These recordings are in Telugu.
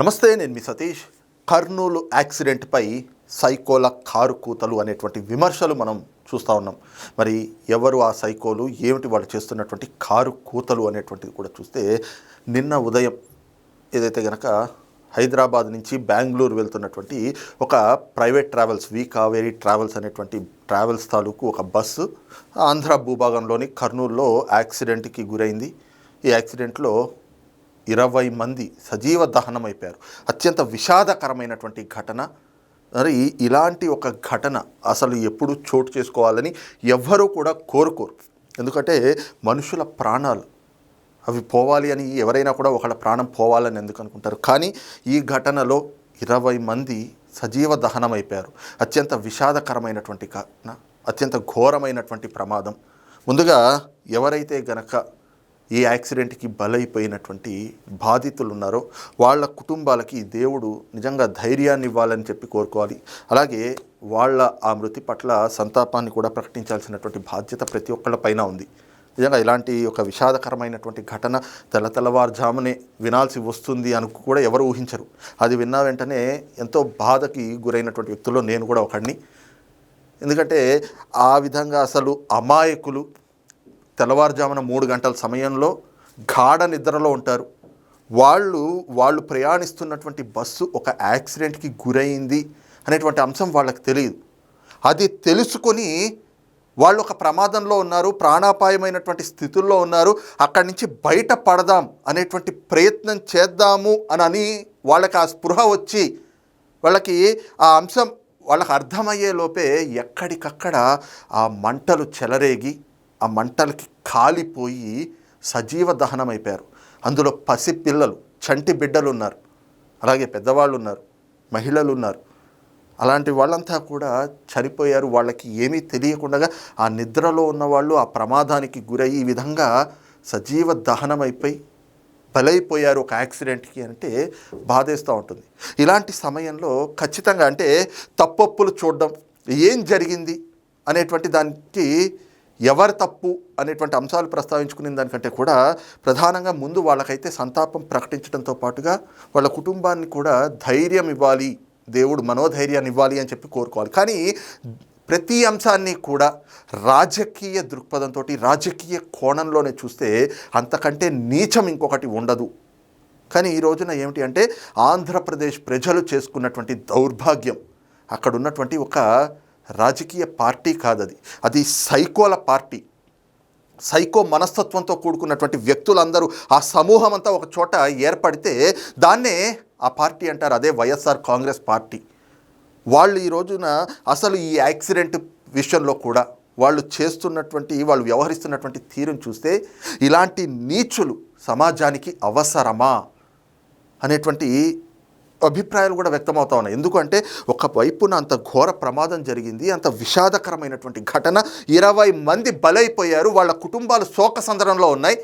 నమస్తే నేను మీ సతీష్. కర్నూలు యాక్సిడెంట్పై సైకోల కారు కూతలు అనేటువంటి విమర్శలు మనం చూస్తూ ఉన్నాం. మరి ఎవరు ఆ సైకోలు? ఏమిటి వాళ్ళు చేస్తున్నటువంటి కారు కూతలు అనేటువంటిది కూడా చూస్తే నిన్న ఉదయం ఏదైతే గనక హైదరాబాద్ నుంచి బెంగళూరు వెళ్తున్నటువంటి ఒక private travels V Kaveri travels అనేటువంటి ట్రావెల్స్ తాలూకు ఒక బస్సు ఆంధ్ర భూభాగంలోని కర్నూలులో యాక్సిడెంట్కి గురైంది. ఈ యాక్సిడెంట్లో ఇరవై మంది సజీవ దహనం అయిపోయారు అత్యంత విషాదకరమైనటువంటి ఘటన. మరి ఇలాంటి ఒక ఘటన అసలు ఎప్పుడు చోటు చేసుకోవాలని ఎవ్వరూ కూడా కోరుకోరు. ఎందుకంటే మనుషుల ప్రాణాలు అవి పోవాలి అని ఎవరైనా కూడా ఒకళ్ళ ప్రాణం పోవాలని ఎందుకు అనుకుంటారు? కానీ ఈ ఘటనలో ఇరవై మంది సజీవ దహనం అయిపోయారు అత్యంత విషాదకరమైనటువంటి ఘటన అత్యంత ఘోరమైనటువంటి ప్రమాదం. ముందుగా ఎవరైతే గనక ఈ యాక్సిడెంట్కి బలైపోయినటువంటి బాధితులు ఉన్నారో వాళ్ళ కుటుంబాలకి దేవుడు నిజంగా ధైర్యాన్ని ఇవ్వాలని చెప్పి కోరుకోవాలి. అలాగే వాళ్ళ ఆ మృతి పట్ల సంతాపాన్ని కూడా ప్రకటించాల్సినటువంటి బాధ్యత ప్రతి ఒక్కళ్ళ పైన ఉంది. నిజంగా ఇలాంటి ఒక విషాదకరమైనటువంటి ఘటన తెల్లతెల్లవారుజామునే వినాల్సి వస్తుంది అని కూడా ఎవరు ఊహించరు. అది విన్న వెంటనే ఎంతో బాధకి గురైనటువంటి వ్యక్తుల్లో నేను కూడా ఒకడిని. ఎందుకంటే ఆ విధంగా అసలు అమాయకులు తెల్లవారుజామున మూడు గంటల సమయంలో గాఢ నిద్రలో ఉంటారు. వాళ్ళు వాళ్ళు ప్రయాణిస్తున్నటువంటి బస్సు ఒక యాక్సిడెంట్కి గురైంది అనేటువంటి అంశం వాళ్ళకి తెలియదు. అది తెలుసుకొని వాళ్ళు ఒక ప్రమాదంలో ఉన్నారు ప్రాణాపాయమైనటువంటి స్థితుల్లో ఉన్నారు అక్కడి నుంచి బయట పడదాం అనేటువంటి ప్రయత్నం చేద్దాము అని అని వాళ్ళకి ఆ స్పృహ వచ్చి వాళ్ళకి ఆ అంశం వాళ్ళకి అర్థమయ్యే లోపే ఎక్కడికక్కడ ఆ మంటలు చెలరేగి ఆ మంటలకి కాలిపోయి సజీవ దహనం అయిపోయారు అందులో పసిపిల్లలు చంటి బిడ్డలు ఉన్నారు అలాగే పెద్దవాళ్ళు ఉన్నారు మహిళలు ఉన్నారు అలాంటి వాళ్ళంతా కూడా చనిపోయారు. వాళ్ళకి ఏమీ తెలియకుండా ఆ నిద్రలో ఉన్నవాళ్ళు ఆ ప్రమాదానికి గురయ్యి ఈ విధంగా సజీవ దహనమైపోయి బలైపోయారు ఒక యాక్సిడెంట్కి అంటే బాధేస్తూ ఉంటుంది. ఇలాంటి సమయంలో ఖచ్చితంగా అంటే తప్పొప్పులు చూడడం ఏం జరిగింది అనేటువంటి దానికి ఎవరు తప్పు అనేటువంటి అంశాలు ప్రస్తావించుకునే దానికంటే కూడా ప్రధానంగా ముందు వాళ్ళకైతే సంతాపం ప్రకటించడంతో పాటుగా వాళ్ళ కుటుంబాన్ని కూడా ధైర్యం ఇవ్వాలి దేవుడు మనోధైర్యాన్ని ఇవ్వాలి అని చెప్పి కోరుకోవాలి. కానీ ప్రతి అంశాన్ని కూడా రాజకీయ దృక్పథంతో రాజకీయ కోణంలోనే చూస్తే అంతకంటే నీచం ఇంకొకటి ఉండదు. కానీ ఈ రోజున ఏమిటి అంటే ఆంధ్రప్రదేశ్ ప్రజలు చేసుకున్నటువంటి దౌర్భాగ్యం. అక్కడ ఉన్నటువంటి ఒక రాజకీయ పార్టీ కాదది. అది అది సైకోల పార్టీ. సైకో మనస్తత్వంతో కూడుకున్నటువంటి వ్యక్తులందరూ ఆ సమూహం అంతా ఒక చోట ఏర్పడితే దాన్నే ఆ పార్టీ అంటారు అదే వైఎస్ఆర్ కాంగ్రెస్ పార్టీ. వాళ్ళు ఈ రోజున అసలు ఈ యాక్సిడెంట్ విషయంలో కూడా వాళ్ళు చేస్తున్నటువంటి వాళ్ళు వ్యవహరిస్తున్నటువంటి తీరును చూస్తే ఇలాంటి నీచులు సమాజానికి అవసరమా అనేటువంటి అభిప్రాయాలు కూడా వ్యక్తమవుతా ఉన్నాయి. ఎందుకంటే ఒక వైపున అంత ఘోర ప్రమాదం జరిగింది అంత విషాదకరమైనటువంటి ఘటన ఇరవై మంది బలైపోయారు వాళ్ళ కుటుంబాలు శోక సందర్భంలో ఉన్నాయి.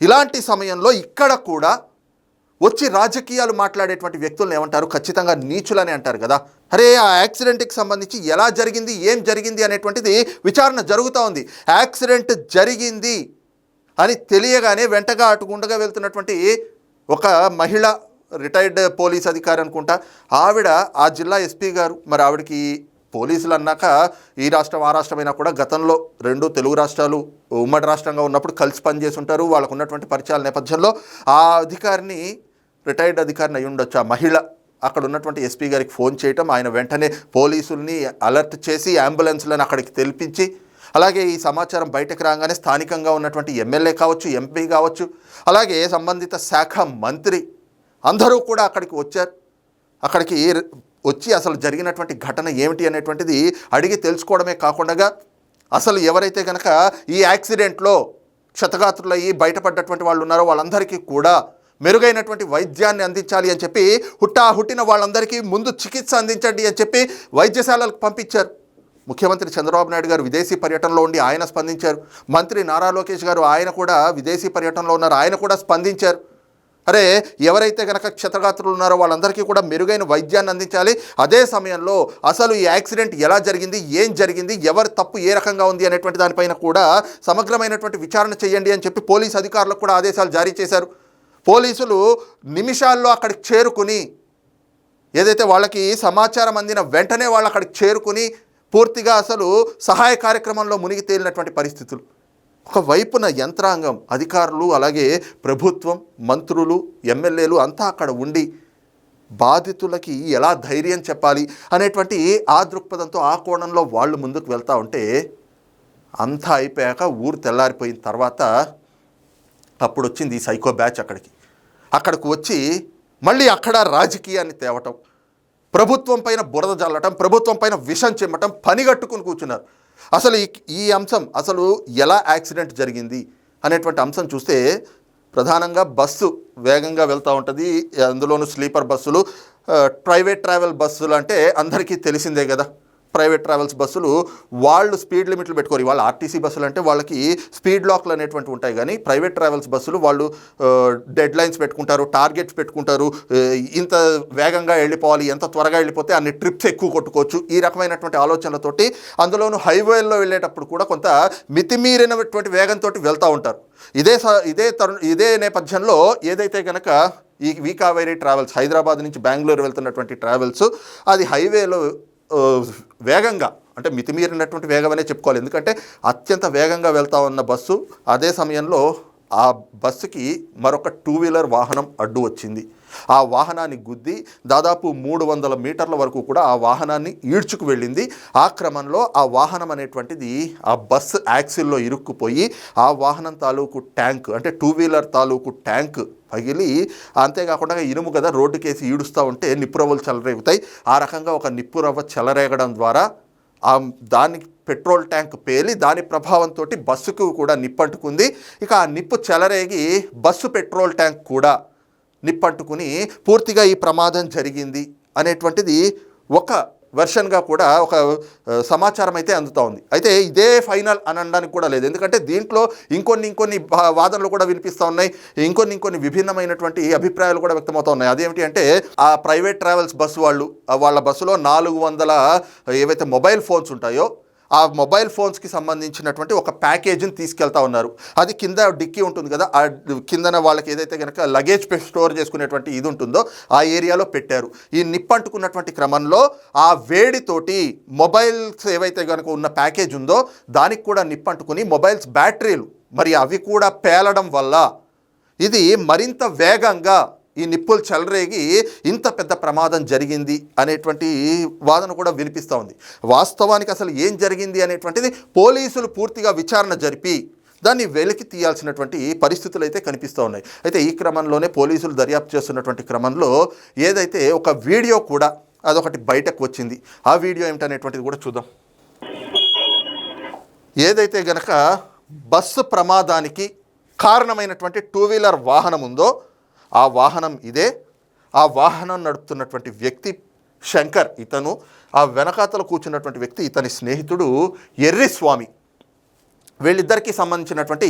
ఇలాంటి సమయంలో ఇక్కడ కూడా వచ్చి రాజకీయాలు మాట్లాడేటువంటి వ్యక్తులను ఏమంటారు? ఖచ్చితంగా నీచులని అంటారు కదా. అరే ఆ యాక్సిడెంట్కి సంబంధించి ఎలా జరిగింది ఏం జరిగింది అనేటువంటిది విచారణ జరుగుతూ ఉంది. యాక్సిడెంట్ జరిగింది అని తెలియగానే వెంటగా అటుగుండగా వెళ్తున్నటువంటి ఒక మహిళ రిటైర్డ్ పోలీస్ అధికారి అనుకుంటా. ఆవిడ ఆ జిల్లా ఎస్పీ గారు మరి ఆవిడకి పోలీసులు అన్నాక ఈ రాష్ట్రం ఆ రాష్ట్రమైనా కూడా గతంలో రెండు తెలుగు రాష్ట్రాలు ఉమ్మడి రాష్ట్రంగా ఉన్నప్పుడు కలిసి పనిచేసి ఉంటారు. వాళ్ళకు ఉన్నటువంటి పరిచయాల నేపథ్యంలో ఆ అధికారిని రిటైర్డ్ అధికారిని అయి ఉండొచ్చు. ఆ మహిళ అక్కడ ఉన్నటువంటి ఎస్పీ గారికి ఫోన్ చేయటం ఆయన వెంటనే పోలీసుల్ని అలర్ట్ చేసి అంబులెన్స్లను అక్కడికి తెలిపించి అలాగే ఈ సమాచారం బయటకు రాగానే స్థానికంగా ఉన్నటువంటి ఎమ్మెల్యే కావచ్చు ఎంపీ కావచ్చు అలాగే సంబంధిత శాఖ మంత్రి అందరూ కూడా అక్కడికి వచ్చారు. అక్కడికి వచ్చి అసలు జరిగినటువంటి ఘటన ఏమిటి అనేటువంటిది అడిగి తెలుసుకోవడమే కాకుండా అసలు ఎవరైతే కనుక ఈ యాక్సిడెంట్లో క్షతగాత్రులయ్యి బయటపడ్డటువంటి వాళ్ళు ఉన్నారో వాళ్ళందరికీ కూడా మెరుగైనటువంటి వైద్యాన్ని అందించాలి అని చెప్పి హుట్టా హుట్టిన వాళ్ళందరికీ ముందు చికిత్స అందించండి అని చెప్పి వైద్యశాలలకు పంపించారు. ముఖ్యమంత్రి చంద్రబాబు నాయుడు గారు విదేశీ పర్యటనలో ఉండి ఆయన స్పందించారు. మంత్రి నారా లోకేష్ గారు ఆయన కూడా విదేశీ పర్యటనలో ఉన్నారు. ఆయన కూడా స్పందించారు. అరే ఎవరైతే కనుక క్షతగాత్రులు ఉన్నారో వాళ్ళందరికీ కూడా మెరుగైన వైద్యాన్ని అందించాలి. అదే సమయంలో అసలు ఈ యాక్సిడెంట్ ఎలా జరిగింది ఏం జరిగింది ఎవరి తప్పు ఏ రకంగా ఉంది అనేటువంటి దానిపైన కూడా సమగ్రమైనటువంటి విచారణ చేయండి అని చెప్పి పోలీస్ అధికారులకు కూడా ఆదేశాలు జారీ చేశారు. పోలీసులు నిమిషాల్లో అక్కడికి చేరుకుని ఏదైతే వాళ్ళకి సమాచారం అందిన వెంటనే వాళ్ళు అక్కడికి చేరుకుని పూర్తిగా అసలు సహాయ కార్యక్రమంలో మునిగి తేలినటువంటి పరిస్థితులు. ఒక వైపున యంత్రాంగం అధికారులు అలాగే ప్రభుత్వం మంత్రులు ఎమ్మెల్యేలు అంతా అక్కడ ఉండి బాధితులకి ఎలా ధైర్యం చెప్పాలి అనేటువంటి ఆ దృక్పథంతో ఆ కోణంలో వాళ్ళు ముందుకు వెళ్తూ ఉంటే అంతా అయిపోయాక ఊరు తెల్లారిపోయిన తర్వాత అప్పుడు వచ్చింది ఈ సైకో బ్యాచ్ అక్కడికి. అక్కడికి వచ్చి మళ్ళీ అక్కడ రాజకీయాన్ని తేవటం ప్రభుత్వం పైన బురద జల్లటం ప్రభుత్వం పైన విషం చిమ్మటం పనిగట్టుకుని కూర్చున్నారు. అసలు ఈ అంశం అసలు ఎలా యాక్సిడెంట్ జరిగింది అనేటువంటి అంశం చూస్తే ప్రధానంగా బస్సు వేగంగా వెళ్తూ ఉంటుంది. అందులోనూ స్లీపర్ బస్సులు ప్రైవేట్ ట్రావెల్ బస్సులు అంటే అందరికీ తెలిసిందే కదా. ప్రైవేట్ ట్రావెల్స్ బస్సులు వాళ్ళు స్పీడ్ లిమిట్లు పెట్టుకోరు. వాళ్ళు ఆర్టీసీ బస్సులు అంటే వాళ్ళకి స్పీడ్ లాక్లు అనేటువంటి ఉంటాయి. కానీ ప్రైవేట్ ట్రావెల్స్ బస్సులు వాళ్ళు డెడ్ లైన్స్ పెట్టుకుంటారు టార్గెట్స్ పెట్టుకుంటారు ఇంత వేగంగా వెళ్ళిపోవాలి ఎంత త్వరగా వెళ్ళిపోతే అన్ని ట్రిప్స్ ఎక్కువ కొట్టుకోవచ్చు. ఈ రకమైనటువంటి ఆలోచనలతోటి అందులోనూ హైవేల్లో వెళ్ళేటప్పుడు కూడా కొంత మితిమీరినటువంటి వేగంతో వెళ్తూ ఉంటారు. ఇదే స ఇదే తరు ఇదే నేపథ్యంలో ఏదైతే కనుక ఈ వీకావేరీ ట్రావెల్స్ హైదరాబాద్ నుంచి బెంగళూరు వెళ్తున్నటువంటి ట్రావెల్స్ అది హైవేలో వేగంగా అంటే మితిమీరినటువంటి వేగమనే చెప్పుకోవాలి. ఎందుకంటే అత్యంత వేగంగా వెళ్తా ఉన్న బస్సు అదే సమయంలో ఆ బస్సుకి మరొక టూ వీలర్ వాహనం అడ్డు వచ్చింది. ఆ వాహనాన్ని గుద్ది దాదాపు మూడు వందల మీటర్ల వరకు కూడా ఆ వాహనాన్ని ఈడ్చుకు వెళ్ళింది. ఆ క్రమంలో ఆ వాహనం అనేటువంటిది ఆ బస్సు యాక్సిల్లో ఇరుక్కుపోయి ఆ వాహనం తాలూకు ట్యాంక్ అంటే టూ వీలర్ తాలూకు ట్యాంక్ పగిలి అంతేకాకుండా ఇనుము కదా రోడ్డుకేసి ఈడుస్తూ ఉంటే నిప్పురవ్వలు చెలరేగుతాయి. ఆ రకంగా ఒక నిప్పురవ్వ చెలరేగడం ద్వారా ఆ దానికి పెట్రోల్ ట్యాంక్ పేలి దాని ప్రభావంతో బస్సుకు కూడా నిప్పంటుకుంది. ఇక ఆ నిప్పు చెలరేగి బస్సు పెట్రోల్ ట్యాంక్ కూడా నిప్పట్టుకుని పూర్తిగా ఈ ప్రమాదం జరిగింది అనేటువంటిది ఒక వెర్షన్గా కూడా ఒక సమాచారం అయితే అందుతూ ఉంది. అయితే ఇదే ఫైనల్ అని అనడానికి కూడా లేదు. ఎందుకంటే దీంట్లో ఇంకొన్ని ఇంకొన్ని వాదనలు కూడా వినిపిస్తూ ఉన్నాయి. ఇంకొన్ని ఇంకొన్ని విభిన్నమైనటువంటి అభిప్రాయాలు కూడా వ్యక్తమవుతూ ఉన్నాయి. అదేమిటి అంటే ఆ ప్రైవేట్ ట్రావెల్స్ బస్సు వాళ్ళు వాళ్ళ బస్సులో నాలుగు వందల ఏవైతే మొబైల్ ఫోన్స్ ఉంటాయో ఆ మొబైల్ ఫోన్స్కి సంబంధించినటువంటి ఒక ప్యాకేజీని తీసుకెళ్తా ఉన్నారు. అది కింద డిక్కీ ఉంటుంది కదా ఆ కిందన వాళ్ళకి ఏదైతే కనుక లగేజ్ స్టోర్ చేసుకునేటువంటి ఇది ఉంటుందో ఆ ఏరియాలో పెట్టారు. ఈ నిప్పంటుకున్నటువంటి క్రమంలో ఆ వేడితోటి మొబైల్స్ ఏవైతే కనుక ఉన్న ప్యాకేజ్ ఉందో దానికి కూడా నిప్పంటుకుని మొబైల్స్ బ్యాటరీలు మరి అవి కూడా పేలడం వల్ల ఇది మరింత వేగంగా ఈ నిప్పులు చెలరేగి ఇంత పెద్ద ప్రమాదం జరిగింది అనేటువంటి వాదన కూడా వినిపిస్తూ ఉంది. వాస్తవానికి అసలు ఏం జరిగింది అనేటువంటిది పోలీసులు పూర్తిగా విచారణ జరిపి దాన్ని వెలికి తీయాల్సినటువంటి పరిస్థితులు అయితే కనిపిస్తూ ఉన్నాయి. అయితే ఈ క్రమంలోనే పోలీసులు దర్యాప్తు చేస్తున్నటువంటి క్రమంలో ఏదైతే ఒక వీడియో కూడా అదొకటి బయటకు వచ్చింది. ఆ వీడియో ఏమిటనేటువంటిది కూడా చూద్దాం. ఏదైతే గనక బస్సు ప్రమాదానికి కారణమైనటువంటి టూ వీలర్ వాహనం ఉందో ఆ వాహనం ఇదే. ఆ వాహనం నడుపుతున్నటువంటి వ్యక్తి శంకర్ ఇతను. ఆ వెనకాతలు కూర్చున్నటువంటి వ్యక్తి ఇతని స్నేహితుడు ఎర్రి స్వామి వీళ్ళిద్దరికీ సంబంధించినటువంటి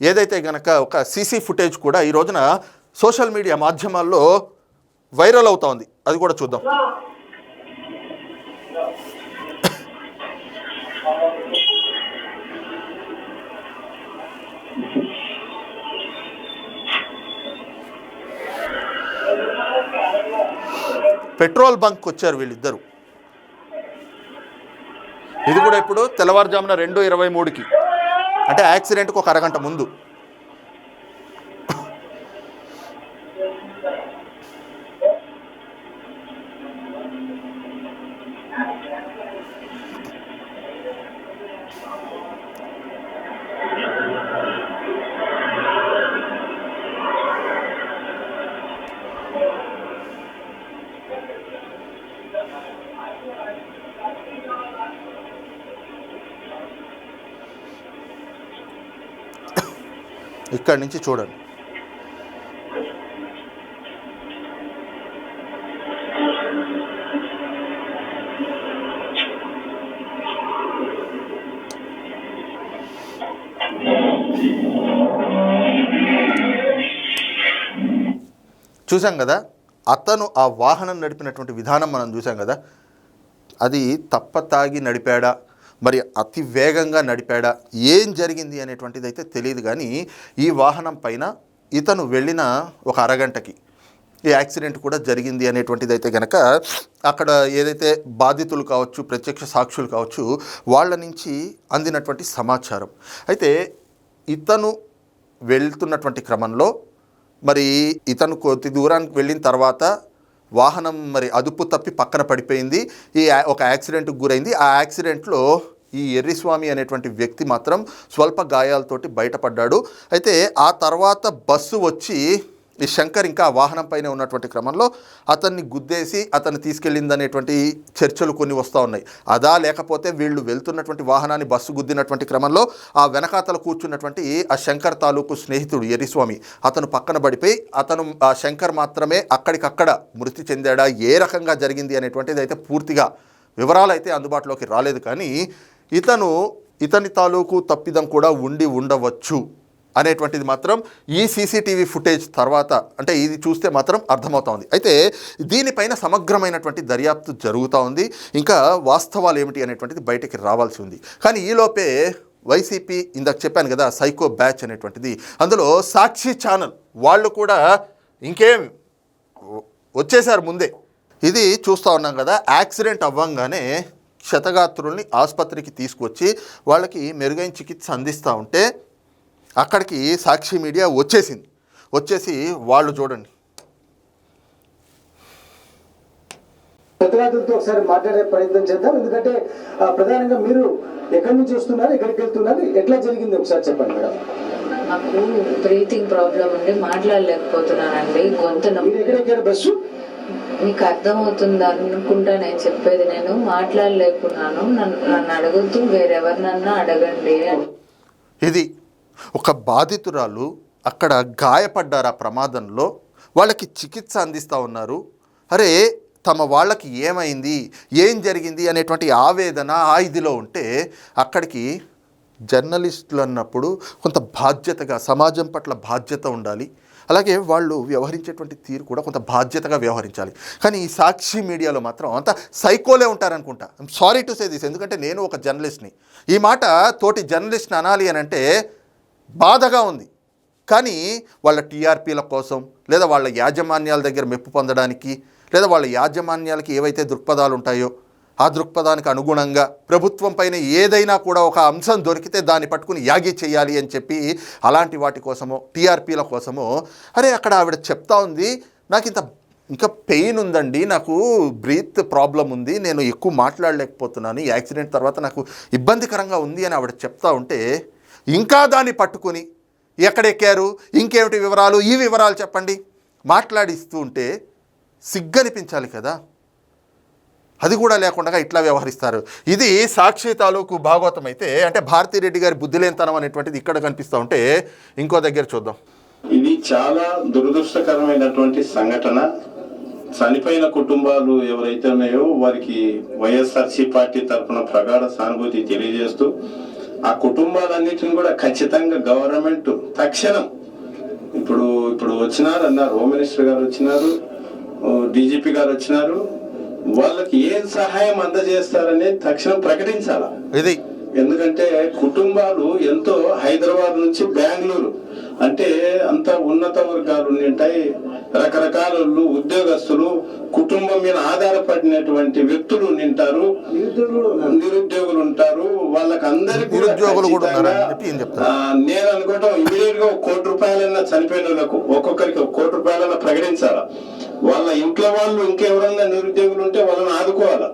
ఏదైతే గనక ఒక సీసీ ఫుటేజ్ కూడా ఈ రోజున సోషల్ మీడియా మాధ్యమాల్లో వైరల్ అవుతా ఉంది అది కూడా చూద్దాం. పెట్రోల్ బంక్ వచ్చారు వీళ్ళిద్దరు. ఇది కూడా ఇప్పుడు తెల్లవారుజామున రెండు ఇరవై మూడుకి. అంటే యాక్సిడెంట్కి ఒక అరగంట ముందు. ఇక్కడి నుంచి చూడండి. చూసాం కదా? అతను ఆ వాహనం నడిపినటువంటి విధానం మనం చూసాం కదా? అది తప్ప తాగి నడిపాడా? మరి అతి వేగంగా నడిపాడా? ఏం జరిగింది అనేటువంటిది అయితే తెలియదు కానీ ఈ వాహనం పైన ఇతను వెళ్ళిన ఒక అరగంటకి ఈ యాక్సిడెంట్ కూడా జరిగింది అనేటువంటిది అయితే కనుక అక్కడ ఏదైతే బాధితులు కావచ్చు ప్రత్యక్ష సాక్షులు కావచ్చు వాళ్ళ నుంచి అందినటువంటి సమాచారం. అయితే ఇతను వెళ్తున్నటువంటి క్రమంలో మరి ఇతను కొద్ది దూరానికి వెళ్ళిన తర్వాత వాహనం మరి అదుపు తప్పి పక్కన పడిపోయింది. ఈ ఒక యాక్సిడెంట్కి గురైంది. ఆ యాక్సిడెంట్లో ఈ ఎర్రిస్వామి అనేటువంటి వ్యక్తి మాత్రం స్వల్ప గాయాలతోటి బయటపడ్డాడు. అయితే ఆ తర్వాత బస్సు వచ్చి ఈ శంకర్ ఇంకా వాహనంపైనే వాహనం పైన ఉన్నటువంటి క్రమంలో అతన్ని గుద్దేసి అతన్ని తీసుకెళ్ళిందనేటువంటి చర్చలు కొన్ని వస్తూ ఉన్నాయి. అదా లేకపోతే వీళ్ళు వెళ్తున్నటువంటి వాహనాన్ని బస్సు గుద్దినటువంటి క్రమంలో ఆ వెనకాతల కూర్చున్నటువంటి ఆ శంకర్ తాలూకు స్నేహితుడు ఎరిస్వామి అతను పక్కన పడిపోయి అతను ఆ శంకర్ మాత్రమే అక్కడికక్కడ మృతి చెందాడా ఏ రకంగా జరిగింది అనేటువంటిది అయితే పూర్తిగా వివరాలు అయితే అందుబాటులోకి రాలేదు. కానీ ఇతను ఇతని తాలూకు తప్పిదం కూడా ఉండి ఉండవచ్చు. అనేటువంటిది మాత్రం ఈ సీసీటీవీ ఫుటేజ్ తర్వాత అంటే ఇది చూస్తే మాత్రం అర్థమవుతోంది అయితే దీనిపైన సమగ్రమైనటువంటి దర్యాప్తు జరుగుతూ ఉంది. ఇంకా వాస్తవాలు ఏమిటి అనేటువంటిది బయటికి రావాల్సి ఉంది. కానీ ఈలోపే వైసీపీ ఇందాక చెప్పాను కదా సైకో బ్యాచ్ అనేటువంటిది. అందులో సాక్షి ఛానల్ వాళ్ళు కూడా ఇంకేం వచ్చేసారు ముందే. ఇది చూస్తూ ఉన్నాం కదా యాక్సిడెంట్ అవ్వంగానే క్షతగాత్రుల్ని ఆసుపత్రికి తీసుకొచ్చి వాళ్ళకి మెరుగైన చికిత్స అందిస్తూ ఉంటే అక్కడికి సాక్షి మీడియా వచ్చేసింది. వచ్చేసి వాళ్ళు చూడండి. ప్రతినిధులతో ఒకసారి మాట్లాడే ప్రయత్నం చేద్దాం. ఎందుకంటే ప్రధానంగా మీరు ఎక్కడి నుంచి వస్తున్నారు ఎక్కడికి వెళ్తున్నారు ఎట్లా జరిగింది ఒకసారి చెప్పండి మేడం. నాకు బ్రీతింగ్ ప్రాబ్లం ఉండి మాట్లాడలేకపోతున్నానండి గొంతు బస్సు? మీకు అర్థమవుతుంది అనుకుంటా నేను చెప్పేది నేను మాట్లాడలేకున్నాను. నన్ను నన్ను అడుగుతూ వేరెవరినన్నా అడగండి అని. ఇది ఒక బాధితురాలు అక్కడ గాయపడ్డారు ఆ ప్రమాదంలో. వాళ్ళకి చికిత్స అందిస్తూ ఉన్నారు. అరే తమ వాళ్ళకి ఏమైంది? ఏం జరిగింది? అనేటువంటి ఆవేదన ఆ ఇదిలో ఉంటే అక్కడికి జర్నలిస్టులు అన్నప్పుడు కొంత బాధ్యతగా సమాజం పట్ల బాధ్యత ఉండాలి. అలాగే వాళ్ళు వ్యవహరించేటువంటి తీరు కూడా కొంత బాధ్యతగా వ్యవహరించాలి. కానీ ఈ సాక్షి మీడియాలో మాత్రం అంత సైకోలే ఉంటారనుకుంటా. సారీ టు సే దిస్ ఎందుకంటే నేను ఒక జర్నలిస్ట్ని. ఈ మాట తోటి జర్నలిస్ట్ని అనాలి అని అంటే బాధగా ఉంది. కానీ వాళ్ళ టీఆర్పీల కోసం లేదా వాళ్ళ యాజమాన్యాల దగ్గర మెప్పు పొందడానికి లేదా వాళ్ళ యాజమాన్యాలకి ఏవైతే దృక్పథాలు ఉంటాయో ఆ దృక్పథానికి అనుగుణంగా ప్రభుత్వం పైన ఏదైనా కూడా ఒక అంశం దొరికితే దాన్ని పట్టుకుని యాగి చేయాలి అని చెప్పి అలాంటి వాటి కోసమో టీఆర్పీల కోసమో అరే అక్కడ ఆవిడ చెప్తా ఉంది నాకు ఇంత ఇంకా పెయిన్ ఉందండి నాకు బ్రీత్ ప్రాబ్లం ఉంది నేను ఎక్కువ మాట్లాడలేకపోతున్నాను ఈ యాక్సిడెంట్ తర్వాత నాకు ఇబ్బందికరంగా ఉంది అని ఆవిడ చెప్తా ఉంటే ఇంకా దాన్ని పట్టుకొని ఎక్కడెక్కారు? ఇంకేమిటి వివరాలు? ఈ వివరాలు చెప్పండి. మాట్లాడిస్తూ ఉంటే సిగ్గనిపించాలి కదా. అది కూడా లేకుండా ఇట్లా వ్యవహరిస్తారు. ఇది సాక్షి తాలూకు భాగవతం అయితే అంటే భారతిరెడ్డి గారి బుద్ధిలేనితనం అనేటువంటిది ఇక్కడ కనిపిస్తూ ఉంటే ఇంకో దగ్గర చూద్దాం. ఇది చాలా దురదృష్టకరమైనటువంటి సంఘటన. చనిపోయిన కుటుంబాలు ఎవరైతే ఉన్నాయో వారికి వైఎస్ఆర్సీ పార్టీ తరఫున ప్రగాఢ సానుభూతి తెలియజేస్తూ ఆ కుటుంబాలన్నిటిని కూడా ఖచ్చితంగా గవర్నమెంట్ తక్షణం ఇప్పుడు ఇప్పుడు వచ్చినారు అన్నారు హోమ్ మినిస్టర్ గారు వచ్చినారు డీజీపీ గారు వచ్చినారు వాళ్ళకి ఏం సహాయం అందజేస్తారనేది తక్షణం ప్రకటించాలా? ఇది ఎందుకంటే కుటుంబాలు ఎంతో హైదరాబాద్ నుంచి బెంగళూరు అంటే అంత ఉన్నత వర్గాలు ఉంటాయి రకరకాల ఉద్యోగస్తులు కుటుంబం మీద ఆధారపడినటువంటి వ్యక్తులు నింటారు నిరుద్యోగులు ఉంటారు. వాళ్ళకి అందరికి నేను అనుకోవటం ఇమీడియట్గా ఒక కోటి రూపాయలన్నా చనిపోయిన వాళ్ళకు ఒక్కొక్కరికి ఒక కోటి రూపాయలన్నా ప్రకటించాలా? వాళ్ళ ఇంట్లో వాళ్ళు ఇంకెవరన్నా నిరుద్యోగులు ఉంటే వాళ్ళని ఆదుకోవాలా?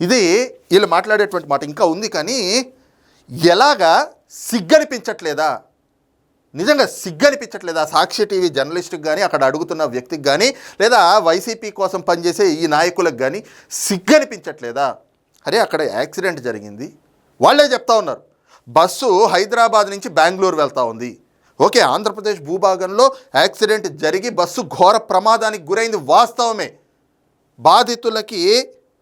ఇది వీళ్ళు మాట్లాడేటువంటి మాట. ఇంకా ఉంది కానీ ఎలాగా సిగ్గనిపించట్లేదా? నిజంగా సిగ్గనిపించట్లేదా? సాక్షి టీవీ జర్నలిస్ట్కి కానీ అక్కడ అడుగుతున్న వ్యక్తికి కానీ లేదా వైసీపీ కోసం పనిచేసే ఈ నాయకులకు కానీ సిగ్గనిపించట్లేదా? అరే అక్కడ యాక్సిడెంట్ జరిగింది. వాళ్ళే చెప్తా ఉన్నారు. బస్సు హైదరాబాద్ నుంచి బెంగళూరు వెళ్తూ ఉంది. ఓకే ఆంధ్రప్రదేశ్ భూభాగంలో యాక్సిడెంట్ జరిగి బస్సు ఘోర ప్రమాదానికి గురైంది వాస్తవమే. బాధితులకి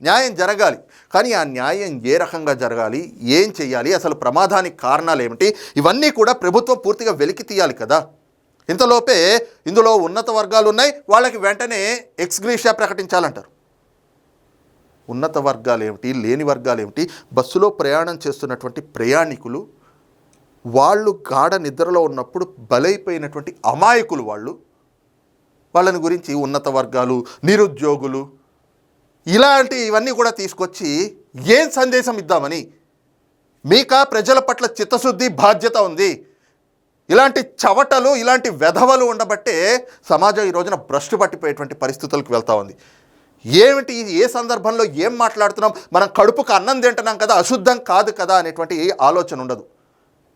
న్యాయం జరగాలి. కానీ ఆ న్యాయం ఏ రకంగా జరగాలి? ఏం చేయాలి అసలు ప్రమాదానికి కారణాలు ఏమిటి? ఇవన్నీ కూడా ప్రభుత్వం పూర్తిగా వెలికి తీయాలి కదా. ఇంతలోపే ఇందులో ఉన్నత వర్గాలు ఉన్నాయి. వాళ్ళకి వెంటనే ఎక్స్గ్రీషియా ప్రకటించాలంటారు. ఉన్నత వర్గాలు ఏమిటి? లేని వర్గాలు ఏమిటి? బస్సులో ప్రయాణం చేస్తున్నటువంటి ప్రయాణికులు వాళ్ళు గాఢ నిద్రలో ఉన్నప్పుడు బలైపోయినటువంటి అమాయకులు వాళ్ళు వాళ్ళని గురించి ఉన్నత వర్గాలు నిరుద్యోగులు ఇలాంటి ఇవన్నీ కూడా తీసుకొచ్చి ఏం సందేశం ఇద్దామని? మీకా ప్రజల పట్ల చిత్తశుద్ధి బాధ్యత ఉంది. ఇలాంటి చవటలు ఇలాంటి వెధవలు ఉండబట్టే సమాజం ఈ రోజున భ్రష్టు పట్టిపోయేటువంటి పరిస్థితులకు వెళ్తూ ఉంది. ఏమిటి ఏ సందర్భంలో ఏం మాట్లాడుతున్నాం? మనం కడుపుకు అన్నం తింటున్నాం కదా అశుద్ధం కాదు కదా అనేటువంటి ఆలోచన ఉండదు.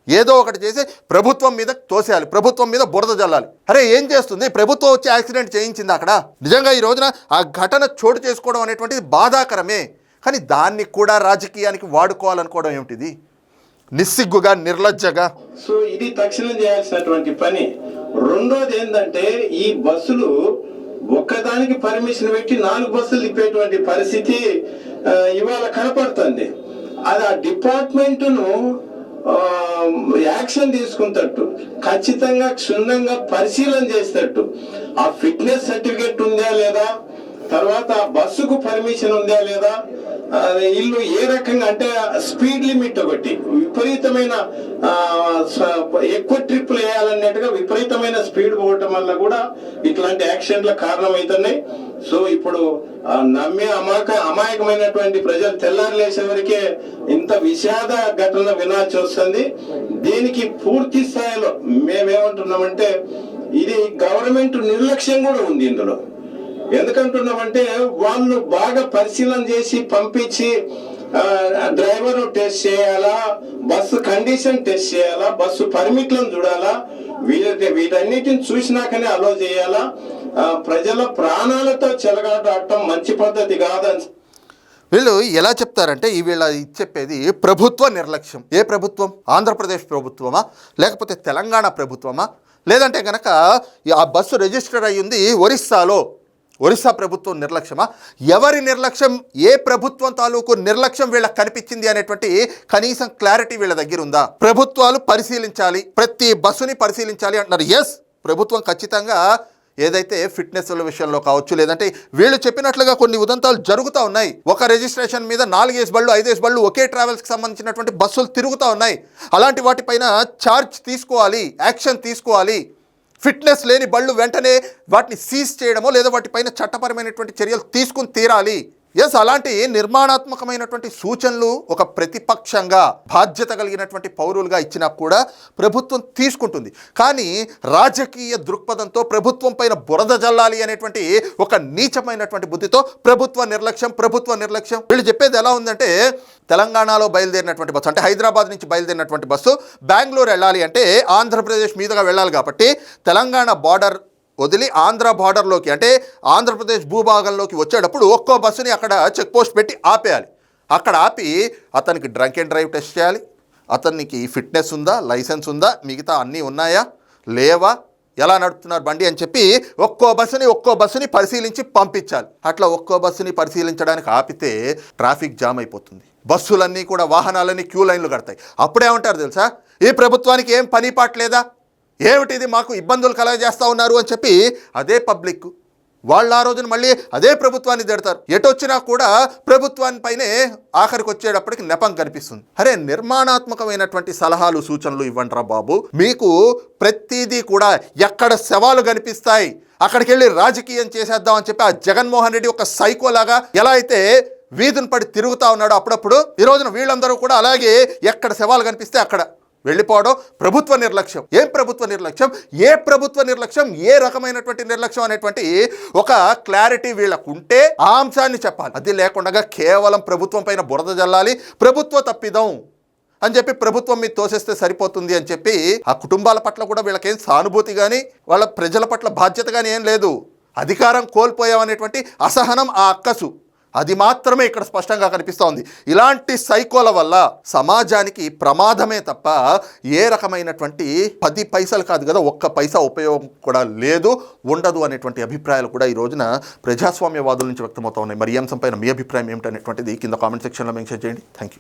ఏదో ఒకటి చేసి ప్రభుత్వం మీద తోసేయాలి ప్రభుత్వం మీద బురద జల్లాలి. అరే ఏం చేస్తుంది? ప్రభుత్వం వచ్చి యాక్సిడెంట్ చేయించింది అక్కడ. నిజంగా ఈ రోజున ఆ ఘటన చోటు చేసుకోవడం అనేటువంటిది బాధాకరమే. కానీ దాన్ని కూడా రాజకీయానికి వాడుకోవాలనుకోవడం ఏమిటిది? నిస్సిగ్గుగా నిర్లజ్జగా. సో ఇది తక్షణం చేయాల్సినటువంటి పని. రెండోది ఏంటంటే ఈ బస్సులు ఒక్కదానికి పర్మిషన్ పెట్టి నాలుగు బస్సులు తిప్పేటువంటి పరిస్థితి ఇవాళ కనపడుతుంది. అది ఆ డిపార్ట్మెంట్ను యాక్షన్ తీసుకుంటట్టు ఖచ్చితంగా క్షుణ్ణంగా పరిశీలన చేసేటట్టు. ఆ ఫిట్నెస్ సర్టిఫికెట్ ఉందా లేదా? తర్వాత బస్సుకు పర్మిషన్ ఉందా లేదా? ఇల్లు ఏ రకంగా అంటే స్పీడ్ లిమిట్ ఒకటి. విపరీతమైన స- ఎక్కువ ట్రిప్లు వేయాలన్నట్టుగా విపరీతమైన స్పీడ్ పోవటం వల్ల కూడా ఇట్లాంటి యాక్సిడెంట్ల కారణమవుతున్నాయి సో ఇప్పుడు నమ్మే అమాయక అమాయకమైనటువంటి ప్రజలు తెల్లారి లేచే ఇంత విషాద ఘటన వినాల్సి వస్తుంది. దీనికి పూర్తి స్థాయిలో మేమేమంటున్నామంటే ఇది గవర్నమెంట్ నిర్లక్ష్యం కూడా ఉంది ఇందులో. ఎందుకంటున్నామంటే వాళ్ళు బాగా పరిశీలన చేసి పంపించి డ్రైవర్ టెస్ట్ చేయాలా బస్సు కండిషన్ టెస్ట్ చేయాలా బస్సు పర్మిట్లను చూడాలా వీటి వీటన్నిటిని చూసినాకనే అలో చేయాలా ప్రజల ప్రాణాలతో చెలగాడటం మంచి పద్ధతి కాదని వీళ్ళు ఎలా చెప్తారంటే ఈ వీళ్ళ ఇది చెప్పేది ప్రభుత్వ నిర్లక్ష్యం. ఏ ప్రభుత్వం? ఆంధ్రప్రదేశ్ ప్రభుత్వమా? లేకపోతే తెలంగాణ ప్రభుత్వమా? లేదంటే కనుక ఆ బస్సు రిజిస్టర్ అయ్యింది ఒరిస్సాలో. ఒరిస్సా ప్రభుత్వం నిర్లక్ష్యమా? ఎవరి నిర్లక్ష్యం? ఏ ప్రభుత్వం తాలూకు నిర్లక్ష్యం వీళ్ళకి కనిపించింది అనేటువంటి కనీసం క్లారిటీ వీళ్ళ దగ్గర ఉందా? ప్రభుత్వాలు పరిశీలించాలి ప్రతి బస్సుని పరిశీలించాలి అంటున్నారు. ఎస్ ప్రభుత్వం ఖచ్చితంగా ఏదైతే ఫిట్నెస్ విషయంలో కావచ్చు లేదంటే వీళ్ళు చెప్పినట్లుగా కొన్ని ఉదంతాలు జరుగుతూ ఉన్నాయి. ఒక రిజిస్ట్రేషన్ మీద నాలుగేసి బళ్ళు ఐదేసి బళ్ళు ఒకే ట్రావెల్స్కి సంబంధించినటువంటి బస్సులు తిరుగుతూ ఉన్నాయి. అలాంటి వాటిపైన ఛార్జ్ తీసుకోవాలి యాక్షన్ తీసుకోవాలి. ఫిట్నెస్ లేని బళ్ళు వెంటనే వాటిని సీజ్ చేయడమో లేదా వాటిపైన చట్టపరమైనటువంటి చర్యలు తీసుకుని తీరాలి. ఎస్ అలాంటి నిర్మాణాత్మకమైనటువంటి సూచనలు ఒక ప్రతిపక్షంగా బాధ్యత కలిగినటువంటి పౌరులుగా ఇచ్చినా కూడా ప్రభుత్వం తీసుకుంటుంది. కానీ రాజకీయ దృక్పథంతో ప్రభుత్వం పైన బురద జల్లాలి అనేటువంటి ఒక నీచమైనటువంటి బుద్ధితో ప్రభుత్వ నిర్లక్ష్యం ప్రభుత్వ నిర్లక్ష్యం. వీళ్ళు చెప్పేది ఎలా ఉందంటే తెలంగాణలో బయలుదేరినటువంటి బస్సు అంటే హైదరాబాద్ నుంచి బయలుదేరినటువంటి బస్సు బెంగళూరు వెళ్ళాలి అంటే ఆంధ్రప్రదేశ్ మీదుగా వెళ్ళాలి కాబట్టి తెలంగాణ బార్డర్ వదిలి ఆంధ్ర బార్డర్లోకి అంటే ఆంధ్రప్రదేశ్ భూభాగంలోకి వచ్చేటప్పుడు ఒక్కో బస్సుని అక్కడ చెక్ పోస్ట్ పెట్టి ఆపేయాలి. అక్కడ ఆపి అతనికి డ్రంక్ అండ్ డ్రైవ్ టెస్ట్ చేయాలి. అతనికి ఫిట్నెస్ ఉందా లైసెన్స్ ఉందా మిగతా అన్నీ ఉన్నాయా లేవా ఎలా నడుపుతున్నారు బండి అని చెప్పి ఒక్కో బస్సుని ఒక్కో బస్సుని పరిశీలించి పంపించాలి. అట్లా ఒక్కో బస్సుని పరిశీలించడానికి ఆపితే ట్రాఫిక్ జామ్ అయిపోతుంది. బస్సులన్నీ కూడా వాహనాలన్నీ క్యూ లైన్లు కడతాయి. అప్పుడేమంటారు తెలుసా? ఈ ప్రభుత్వానికి ఏం పని పాట లేదా? ఏమిటిది మాకు ఇబ్బందులు కలగజేస్తూ ఉన్నారు అని చెప్పి అదే పబ్లిక్ వాళ్ళు ఆ రోజున మళ్ళీ అదే ప్రభుత్వాన్ని తిడతారు. ఎటొచ్చినా కూడా ప్రభుత్వానిపైనే ఆఖరికి వచ్చేటప్పటికి నెపం కనిపిస్తుంది. అరే నిర్మాణాత్మకమైనటువంటి సలహాలు సూచనలు ఇవ్వండిరా బాబు. మీకు ప్రతిదీ కూడా ఎక్కడ శవాలు కనిపిస్తాయి అక్కడికి వెళ్ళి రాజకీయం చేసేద్దాం అని చెప్పి ఆ జగన్మోహన్ రెడ్డి ఒక సైకోలాగా ఎలా అయితే వీధుని పడి తిరుగుతూ ఉన్నాడో అప్పుడప్పుడు ఈ రోజున వీళ్ళందరూ కూడా అలాగే ఎక్కడ శవాలు కనిపిస్తే అక్కడ వెళ్ళిపోవడం ప్రభుత్వ నిర్లక్ష్యం. ఏం ప్రభుత్వ నిర్లక్ష్యం? ఏ ప్రభుత్వ నిర్లక్ష్యం? ఏ రకమైనటువంటి నిర్లక్ష్యం అనేటువంటి ఒక క్లారిటీ వీళ్ళకు ఉంటే ఆ అంశాన్ని చెప్పాలి. అది లేకుండా కేవలం ప్రభుత్వం పైన బురద జల్లాలి ప్రభుత్వ తప్పిదం అని చెప్పి ప్రభుత్వం మీద తోసేస్తే సరిపోతుంది అని చెప్పి ఆ కుటుంబాల పట్ల కూడా వీళ్ళకేం సానుభూతి కానీ వాళ్ళ ప్రజల పట్ల బాధ్యత కానీ ఏం లేదు. అధికారం కోల్పోయామనేటువంటి అసహనం ఆ అక్కసు. అది మాత్రమే ఇక్కడ స్పష్టంగా కనిపిస్తోంది. ఇలాంటి సైకోల వల్ల సమాజానికి ప్రమాదమే తప్ప ఏ రకమైనటువంటి పది పైసలు కాదు కదా ఒక్క పైసా ఉపయోగం కూడా లేదు ఉండదు అనేటువంటి అభిప్రాయాలు కూడా ఈ రోజున ప్రజాస్వామ్యవాదుల నుంచి వ్యక్తమవుతా ఉన్నాయి. మరి ఈ అంశంపైన మీ అభిప్రాయం ఏమిటనేటువంటిది కింద కామెంట్ సెక్షన్లో మెన్షన్ చేయండి. Thank you